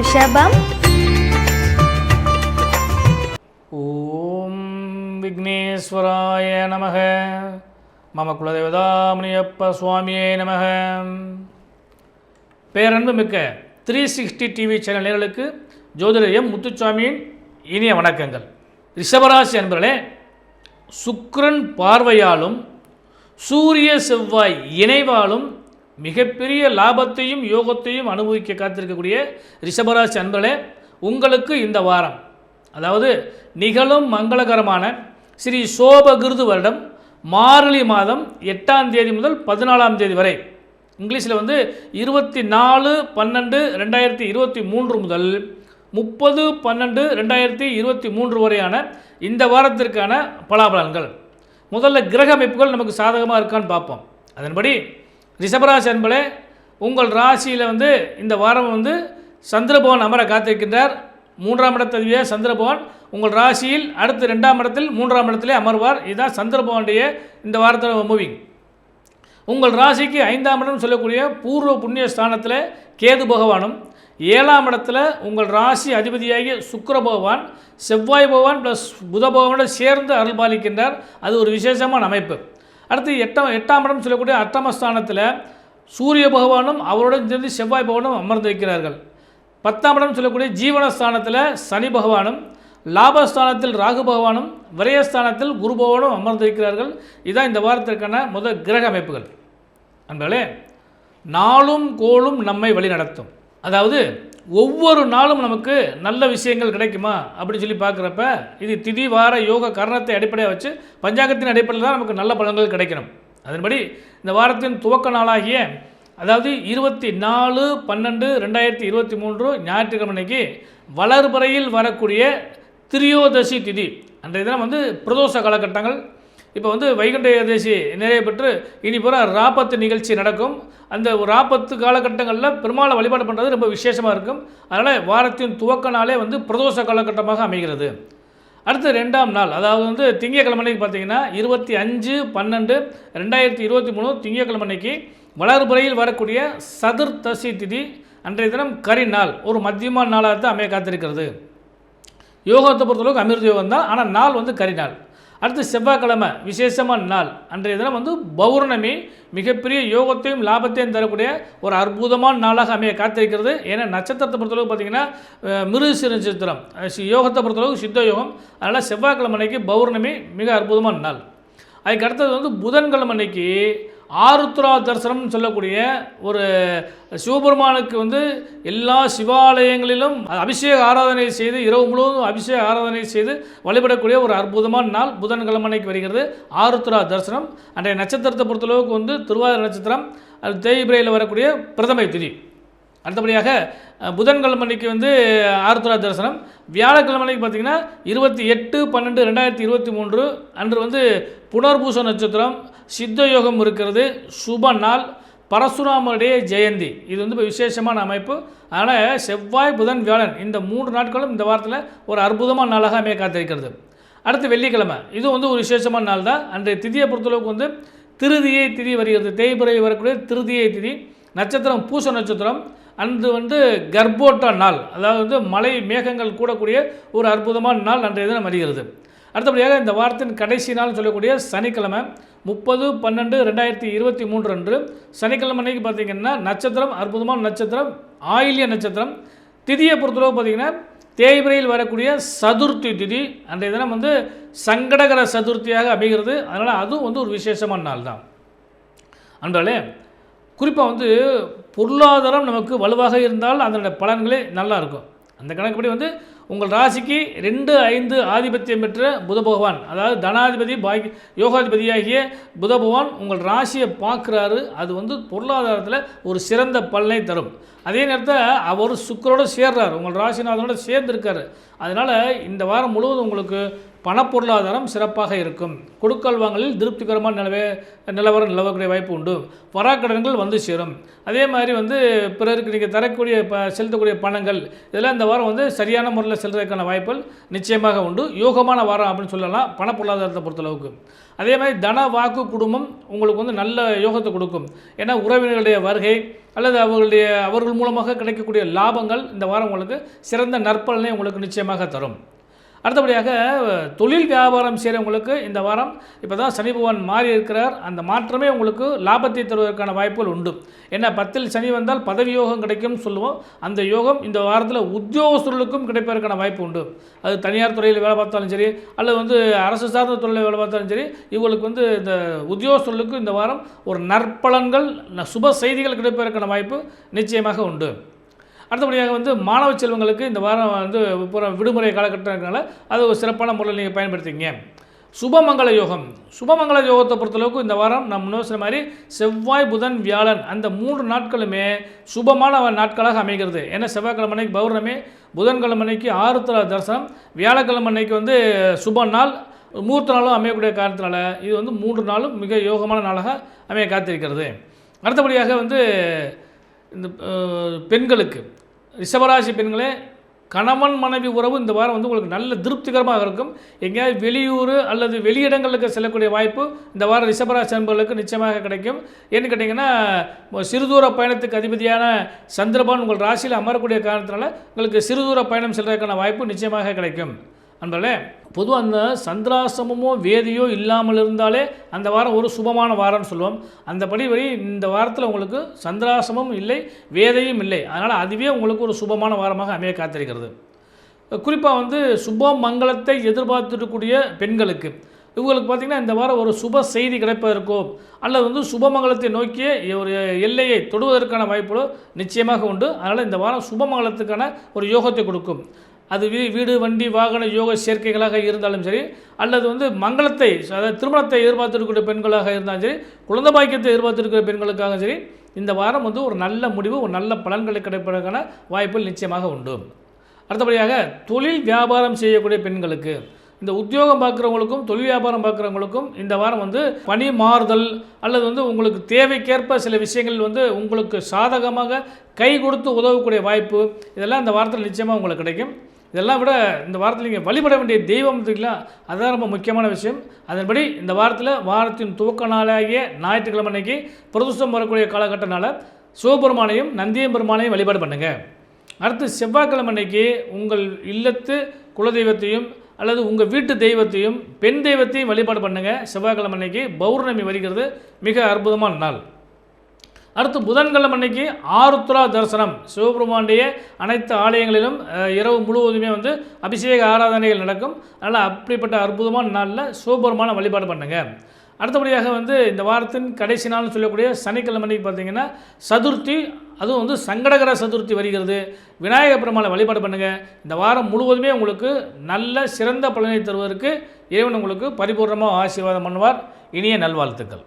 ரிஷபம் ஓம் விக்னேஸ்வராய நமக மம குலதேவதாமுனியப்ப சுவாமியே நமக பேரன்பு மிக்க த்ரீ சிக்ஸ்டி டிவி சேனல் நேர்களுக்கு ஜோதிடர் எம் முத்துச்சாமியின் இனிய வணக்கங்கள். ரிஷபராசி அன்பர்களே சுக்ரன் பார்வையாலும் சூரிய செவ்வாய் இணைவாலும் மிகப்பெரிய லாபத்தையும் யோகத்தையும் அனுபவிக்க காத்திருக்கக்கூடிய ரிஷபராசி அன்பர்களே உங்களுக்கு இந்த வாரம் அதாவது நிகழும் மங்களகரமான ஸ்ரீ சோபகிருது வருடம் மார்கழி மாதம் எட்டாம் தேதி முதல் பதினாலாம் தேதி வரை இங்கிலீஷில் வந்து இருபத்தி நாலு பன்னெண்டு ரெண்டாயிரத்தி இருபத்தி மூன்று முதல் முப்பது பன்னெண்டு ரெண்டாயிரத்தி இருபத்தி மூன்று வரையான இந்த வாரத்திற்கான பலாபலன்கள். முதல்ல கிரக அமைப்புகள் நமக்கு சாதகமாக இருக்கான்னு பார்ப்போம். அதன்படி ரிஷபராசி அன்பளே உங்கள் ராசியில் வந்து இந்த வாரம் வந்து சந்திரபவன் அமர காத்திருக்கின்றார். மூன்றாம் இடத்ததிவிய சந்திரபவன். உங்கள் ராசியில் அடுத்து ரெண்டாம் இடத்தில் மூன்றாம் இடத்திலே அமர்வார். இதுதான் சந்திரபவனுடைய இந்த வாரத்தில் மூவிங் உங்கள் ராசிக்கு ஐந்தாம் இடம் சொல்லக்கூடிய பூர்வ புண்ணிய ஸ்தானத்தில் கேது பகவானும் ஏழாம் இடத்துல உங்கள் ராசி அதிபதியாகிய சுக்கர பகவான் செவ்வாய் பகவான் ப்ளஸ் புத பகவானோடு சேர்ந்து அருள் பாலிக்கின்றார். அது ஒரு விசேஷமான அமைப்பு. அடுத்து எட்டாம் எட்டாம் இடம் சொல்லக்கூடிய அட்டமஸ்தானத்தில் சூரிய பகவானும் அவருடன் சேர்ந்து செவ்வாய் பகவானும் அமர்ந்திருக்கிறார்கள் பத்தாம் இடம் சொல்லக்கூடிய ஜீவனஸ்தானத்தில் சனி பகவானும் லாபஸ்தானத்தில் ராகு பகவானும் விரயஸ்தானத்தில் குரு பகவானும் அமர்ந்திருக்கிறார்கள் இதான் இந்த வாரத்திற்கான முதல் கிரக அமைப்புகள். அன்பர்களே நாளும் கோளும் நம்மை வழிநடத்தும். அதாவது ஒவ்வொரு நாளும் நமக்கு நல்ல விஷயங்கள் கிடைக்குமா அப்படின்னு சொல்லி பார்க்குறப்ப இது திதி வார யோக கரணத்தை அடிப்படையாக வச்சு பஞ்சாங்கத்தின் அடிப்படையில் தான் நமக்கு நல்ல பலன்கள் கிடைக்கணும். அதன்படி இந்த வாரத்தின் துவக்க நாளாகிய அதாவது இருபத்தி நாலு பன்னெண்டு ரெண்டாயிரத்தி இருபத்தி மூன்று ஞாயிற்றுக்கிழமை அன்னைக்கு வளர்பறையில் வரக்கூடிய திரியோதசி திதி. அன்றைய தினம் வந்து பிரதோஷ காலகட்டங்கள். இப்போ வந்து வைகுண்ட ஏகாதசி நிறைய பெற்று இனி பூரா ராபத்து நிகழ்ச்சி நடக்கும். அந்த ஒரு காலகட்டங்களில் பெருமாளை வழிபாடு பண்ணுறது ரொம்ப விசேஷமாக இருக்கும். அதனால் வாரத்தின் துவக்க நாளே வந்து பிரதோஷ காலகட்டமாக அமைகிறது. அடுத்து ரெண்டாம் நாள் அதாவது வந்து திங்கக்கிழமைக்கு பார்த்தீங்கன்னா இருபத்தி அஞ்சு பன்னெண்டு ரெண்டாயிரத்தி இருபத்தி மூணு திங்கக்கிழமைக்கு வளர்புறையில் வரக்கூடிய சதுர்த்தசி திதி அன்றைய தினம் கரி நாள் ஒரு மத்தியமான நாளாக தான் அமைய காத்திருக்கிறது. யோகத்தை பொறுத்தளவுக்கு அமிர்த யோகம் தான் ஆனால் நாள் வந்து கரி நாள். அடுத்து செவ்வாய்க்கிழமை விசேஷமான நாள். அன்றைய தினம் வந்து பௌர்ணமி. மிகப்பெரிய யோகத்தையும் லாபத்தையும் தரக்கூடிய ஒரு அற்புதமான நாளாக அமைய காத்திருக்கிறது. ஏன்னா நட்சத்திரத்தை பொறுத்தளவுக்கு பார்த்தீங்கன்னா அஹ், நட்சத்திரம் சி- யோகத்தை பொறுத்தளவுக்கு சித்த யோகம் அதனால் செவ்வாய்க்கிழமை அன்னைக்கு பௌர்ணமி மிக அற்புதமான நாள். அதுக்கு அடுத்தது வந்து புதன்கிழமை அன்னைக்கு ஆருத்ரா தரிசனம்னு சொல்லக்கூடிய ஒரு சிவபெருமானுக்கு வந்து எல்லா சிவாலயங்களிலும் அபிஷேக ஆராதனை செய்து இரவு முழுவதும் அபிஷேக ஆராதனை செய்து வழிபடக்கூடிய ஒரு அற்புதமான நாள் புதன்கிழமனைக்கு வருகிறது. ஆருத்ரா தரிசனம். அன்றைய நட்சத்திரத்தை பொறுத்தளவுக்கு வந்து திருவாதிரை நட்சத்திரம் அது தேய்பிரையில் வரக்கூடிய பிரதமை திதி. அடுத்தபடியாக புதன்கிழமனைக்கு வந்து ஆருத்ரா தரிசனம். வியாழக்கிழமனைக்கு பார்த்திங்கன்னா பார்த்தீங்கன்னா இருபத்தி எட்டு பன்னெண்டு ரெண்டாயிரத்தி இருபத்தி மூன்று அன்று வந்து புனர்பூச நட்சத்திரம் சித்த யோகம் இருக்கிறது சுப நாள் பரசுராமருடைய ஜெயந்தி. இது வந்து இப்போ விசேஷமான அமைப்பு. அதனால் செவ்வாய் புதன் வியாழன் இந்த மூன்று நாட்களும் இந்த வாரத்தில் ஒரு அற்புதமான நாளாக அமைய காத்திருக்கிறது. அடுத்து வெள்ளிக்கிழமை. இது வந்து ஒரு விசேஷமான நாள் தான். அன்றைய திதியை பொறுத்தளவுக்கு வந்து திருதியை திதி வருகிறது. தேய்பிறை வரக்கூடிய திருதியை திதி. நட்சத்திரம் பூச நட்சத்திரம். அன்று வந்து கர்ப்போட்ட நாள். அதாவது வந்து மலை மேகங்கள் கூடக்கூடிய ஒரு அற்புதமான நாள் அன்றைய தினம் வருகிறது அடுத்தபடியாக இந்த வாரத்தின் கடைசி நாள் சொல்லக்கூடிய சனிக்கிழமை முப்பது பன்னெண்டு ரெண்டாயிரத்தி இருபத்தி மூன்று அன்று. சனிக்கிழமை அன்னைக்கு பார்த்தீங்கன்னா நட்சத்திரம் அற்புதமான நட்சத்திரம் ஆயில்ய நட்சத்திரம். திதியை பொறுத்தளவு பார்த்தீங்கன்னா தேய்பிரையில் வரக்கூடிய சதுர்த்தி திதி. அன்றைய தினம் வந்து சங்கடகர சதுர்த்தியாக அமைகிறது. அதனால் அதுவும் வந்து ஒரு விசேஷமான நாள் தான். அன்றாலே குறிப்பாக வந்து பொருளாதாரம் நமக்கு வலுவாக இருந்தால் அதனுடைய பலன்களே நல்லா இருக்கும். அந்த கணக்குப்படி வந்து உங்கள் ராசிக்கு ரெண்டு ஐந்து ஆதிபத்தியம் பெற்ற புத பகவான். அதாவது தனாதிபதி பாக்கி யோகாதிபதியாகிய புத பகவான் உங்கள் ராசியை பார்க்குறாரு. அது வந்து பொருளாதாரத்தில் ஒரு சிறந்த பலனை தரும். அதே நேரத்தில் அவர் சுக்கரோடு சேர்றார். உங்கள் ராசிநாதனோட சேர்ந்துருக்காரு. அதனால் இந்த வாரம் முழுவதும் உங்களுக்கு பணப்பொருளாதாரம் சிறப்பாக இருக்கும். கொடுக்கல் வாங்கலில் திருப்திகரமான நிலவே நிலவரம் நிலவக்கூடிய வாய்ப்பு உண்டு. வராக்கடன்கள் வந்து சேரும். அதே மாதிரி வந்து பிறருக்கு நீங்கள் தரக்கூடிய ப செலுத்தக்கூடிய பணங்கள் இதெல்லாம் இந்த வாரம் வந்து சரியான முறையில் செல்வதற்கான வாய்ப்புகள் நிச்சயமாக உண்டு. யோகமான வாரம் அப்படின்னு சொல்லலாம் பண பொருளாதாரத்தை பொறுத்தளவுக்கு. அதே மாதிரி தன வாக்கு குடும்பம் உங்களுக்கு வந்து நல்ல யோகத்தை கொடுக்கும். ஏன்னா உறவினர்களுடைய வருகை அல்லது அவர்களுடைய அவர்கள் மூலமாக கிடைக்கக்கூடிய லாபங்கள் இந்த வாரம் உங்களுக்கு சிறந்த நற்பலனை உங்களுக்கு நிச்சயமாக தரும். அடுத்தபடியாக தொழில் வியாபாரம் செய்கிறவங்களுக்கு இந்த வாரம் இப்போ தான் சனி பகவான் மாறி இருக்கிறார் அந்த மாற்றமே உங்களுக்கு லாபத்தை தருவதற்கான வாய்ப்புகள் உண்டு. ஏன்னா பத்தில் சனி வந்தால் பதவி யோகம் கிடைக்கும்னு சொல்லுவோம். அந்த யோகம் இந்த வாரத்தில் உத்தியோகஸ்தர்களுக்கும் கிடைப்பதற்கான வாய்ப்பு உண்டு. அது தனியார் துறையில் வேலை பார்த்தாலும் சரி அல்லது வந்து அரசு சார்ந்த துறையில் வேலை பார்த்தாலும் சரி இவங்களுக்கு வந்து இந்த உத்தியோகஸ்தர்களுக்கு இந்த வாரம் ஒரு நற்பலன்கள் சுப செய்திகள் கிடைப்பதற்கான வாய்ப்பு நிச்சயமாக உண்டு. அடுத்தபடியாக வந்து மாணவ செல்வங்களுக்கு இந்த வாரம் வந்து இப்போ விடுமுறை இருக்கிறனால அது ஒரு சிறப்பான முறையில் நீங்கள் பயன்படுத்திங்க சுபமங்கள யோகம். சுபமங்கள யோகத்தை பொறுத்தளவுக்கு இந்த வாரம் நம்ம முன்ன மாதிரி செவ்வாய் புதன் வியாழன் அந்த மூன்று நாட்களுமே சுபமான நாட்களாக அமைகிறது. ஏன்னா செவ்வாய்க்கிழமை அன்னைக்கு பௌர்ணமி புதன்கிழமை அன்னைக்கு ஆருத்ரா தரிசனம் வியாழக்கிழமை அன்னைக்கு வந்து சுப நாள் மூர்த்த நாளும் அமையக்கூடிய காரணத்தினால இது வந்து மூன்று நாளும் மிக யோகமான நாளாக அமைய காத்திருக்கிறது. அடுத்தபடியாக வந்து இந்த பெண்களுக்கு ரிஷபராசி பெண்களே கணவன் மனைவி உறவு இந்த வாரம் வந்து உங்களுக்கு நல்ல திருப்திகரமாக இருக்கும். எங்கேயாவது வெளியூர் அல்லது வெளியிடங்களுக்கு செல்லக்கூடிய வாய்ப்பு இந்த வாரம் ரிஷபராசி அன்பர்களுக்கு நிச்சயமாக கிடைக்கும். ஏன்னு கேட்டிங்கன்னா சிறுதூர பயணத்துக்கு அதிபதியான சந்திரபான் உங்கள் ராசியில் அமரக்கூடிய காரணத்தினால உங்களுக்கு சிறுதூர பயணம் செல்வதற்கான வாய்ப்பு நிச்சயமாக கிடைக்கும். அன்பர்களே பொதுவாக அந்த சந்திராசிரமமோ வேதியோ இல்லாமல் இருந்தாலே அந்த வாரம் ஒரு சுபமான வாரம்னு சொல்லுவோம். அந்தபடி வழி இந்த வாரத்தில் உங்களுக்கு சந்திராசமும் இல்லை வேதையும் இல்லை. அதனால் அதுவே உங்களுக்கு ஒரு சுபமான வாரமாக அமைய காத்திருக்கிறது. குறிப்பாக வந்து சுப மங்களத்தை எதிர்பார்த்துருக்கக்கூடிய பெண்களுக்கு இவங்களுக்கு பார்த்திங்கன்னா இந்த வாரம் ஒரு சுப செய்தி கிடைப்பதற்கோ அல்லது வந்து சுபமங்கலத்தை நோக்கிய ஒரு எல்லையை தொடுவதற்கான வாய்ப்புகளோ நிச்சயமாக உண்டு. அதனால் இந்த வாரம் சுபமங்கலத்துக்கான ஒரு யோகத்தை கொடுக்கும். அது வீ வீடு வண்டி வாகன யோக சேர்க்கைகளாக இருந்தாலும் சரி அல்லது வந்து மங்களத்தை அதாவது திருமணத்தை எதிர்பார்த்துருக்கிற பெண்களாக இருந்தாலும் சரி குழந்தை பாக்கியத்தை எதிர்பார்த்துருக்கிற பெண்களுக்காக சரி இந்த வாரம் வந்து ஒரு நல்ல முடிவு ஒரு நல்ல பலன்களை கிடைப்பதற்கான வாய்ப்புகள் நிச்சயமாக உண்டு. அடுத்தபடியாக தொழில் வியாபாரம் செய்யக்கூடிய பெண்களுக்கு இந்த உத்தியோகம் பார்க்குறவங்களுக்கும் தொழில் வியாபாரம் பார்க்குறவங்களுக்கும் இந்த வாரம் வந்து பணி மாறுதல் அல்லது வந்து உங்களுக்கு தேவைக்கேற்ப சில விஷயங்கள் வந்து உங்களுக்கு சாதகமாக கை கொடுத்து உதவக்கூடிய வாய்ப்பு இதெல்லாம் இந்த வாரத்தில் நிச்சயமாக உங்களுக்கு கிடைக்கும். இதெல்லாம் விட இந்த வாரத்தில் நீங்கள் வழிபட வேண்டிய தெய்வம் இருக்குங்களா அதுதான் ரொம்ப முக்கியமான விஷயம். அதன்படி இந்த வாரத்தில் வாரத்தின் துவக்க நாளாகிய ஞாயிற்றுக்கிழமை அன்னைக்கு பிரதுஷம் வரக்கூடிய காலகட்டனால் சிவபெருமானையும் நந்தியம் பெருமானையும் வழிபாடு பண்ணுங்கள் அடுத்து செவ்வாய்க்கிழமை அன்னைக்கு உங்கள் இல்லத்து குலதெய்வத்தையும் அல்லது உங்கள் வீட்டு தெய்வத்தையும் பெண் தெய்வத்தையும் வழிபாடு பண்ணுங்கள் செவ்வாய்க்கிழமை அன்னைக்கு பௌர்ணமி வருகிறது. மிக அற்புதமான நாள். அடுத்து புதன்கிழமை அன்னைக்கு ஆருத்ரா தரிசனம். சிவபெருமாண்டிய அனைத்து ஆலயங்களிலும் இரவு முழுவதுமே வந்து அபிஷேக ஆராதனைகள் நடக்கும். அதனால் அப்படிப்பட்ட அற்புதமான நாளில் சிவபெருமான வழிபாடு பண்ணுங்க. அடுத்தபடியாக வந்து இந்த வாரத்தின் கடைசி நாள்னு சொல்லக்கூடிய சனிக்கிழமை அன்னைக்கு பார்த்தீங்கன்னா சதுர்த்தி அதுவும் வந்து சங்கடகர சதுர்த்தி வருகிறது. விநாயக பெருமாளை வழிபாடு பண்ணுங்கள் இந்த வாரம் முழுவதுமே உங்களுக்கு நல்ல சிறந்த பலனை தருவதற்கு இறைவன் உங்களுக்கு பரிபூர்ணமாக ஆசீர்வாதம் பண்ணுவார். இனிய நல்வாழ்த்துக்கள்.